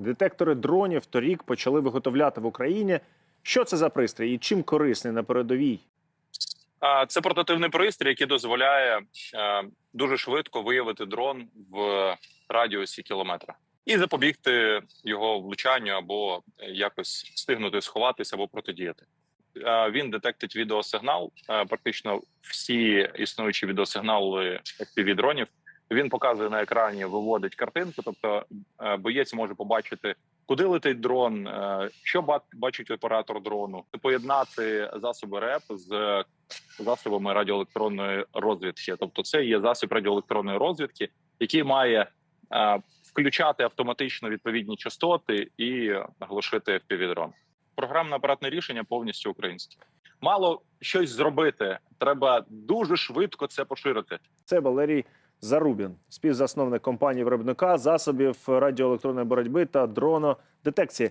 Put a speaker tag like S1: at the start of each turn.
S1: Детектори дронів торік почали виготовляти в Україні. Що це за пристрій і чим корисний на передовій?
S2: Це портативний пристрій, який дозволяє е, дуже швидко виявити дрон в радіусі кілометра і запобігти його влучанню або якось встигнути сховатися або протидіяти. Е, Він детектить відеосигнал. е, Практично всі існуючі відеосигнали fpv дронів. Він показує на екрані, виводить картинку. Тобто е, боєць може побачити, куди летить дрон, е, що ба- бачить оператор дрону, поєднати засоби РЕП з засобами радіоелектронної розвідки. Тобто, це є засіб радіоелектронної розвідки, який має е, включати автоматично відповідні частоти і глушити FPV-дрон. Програмне апаратне рішення повністю українське. Мало щось зробити. Треба дуже швидко це поширити.
S1: Це Валерій Зарубін, співзасновник компанії виробника засобів радіоелектронної боротьби та дронодетекції.